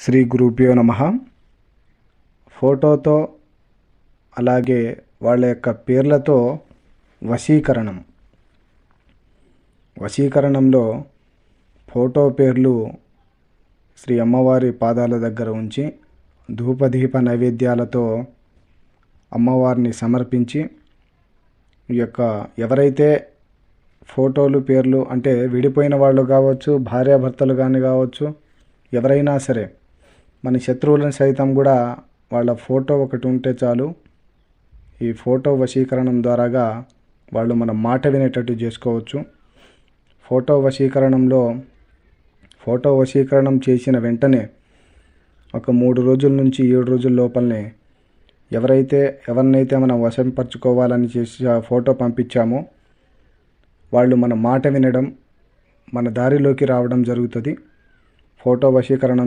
శ్రీ గురుభ్యో నమ. ఫోటోతో అలాగే వాళ్ళ యొక్క పేర్లతో వశీకరణం. వశీకరణంలో ఫోటో పేర్లు శ్రీ అమ్మవారి పాదాల దగ్గర ఉంచి ధూపదీప నైవేద్యాలతో అమ్మవారిని సమర్పించి ఈ యొక్క ఎవరైతే ఫోటోలు పేర్లు అంటే విడిపోయిన వాళ్ళు కావచ్చు భార్యాభర్తలు కానీ కావచ్చు ఎవరైనా సరే మన శత్రువులను సైతం కూడా వాళ్ళ ఫోటో ఒకటి ఉంటే చాలు. ఈ ఫోటో వశీకరణం ద్వారాగా వాళ్ళు మన మాట వినేటట్టు చేసుకోవచ్చు. ఫోటో వశీకరణంలో ఫోటో వశీకరణం చేసిన వెంటనే ఒక మూడు రోజుల నుంచి ఏడు రోజుల లోపలనే ఎవరైతే ఎవరినైతే మనం వశంపరచుకోవాలని చేసి ఆ ఫోటో పంపించామో వాళ్ళు మన మాట వినడం మన దారిలోకి రావడం జరుగుతుంది. ఫోటో వశీకరణం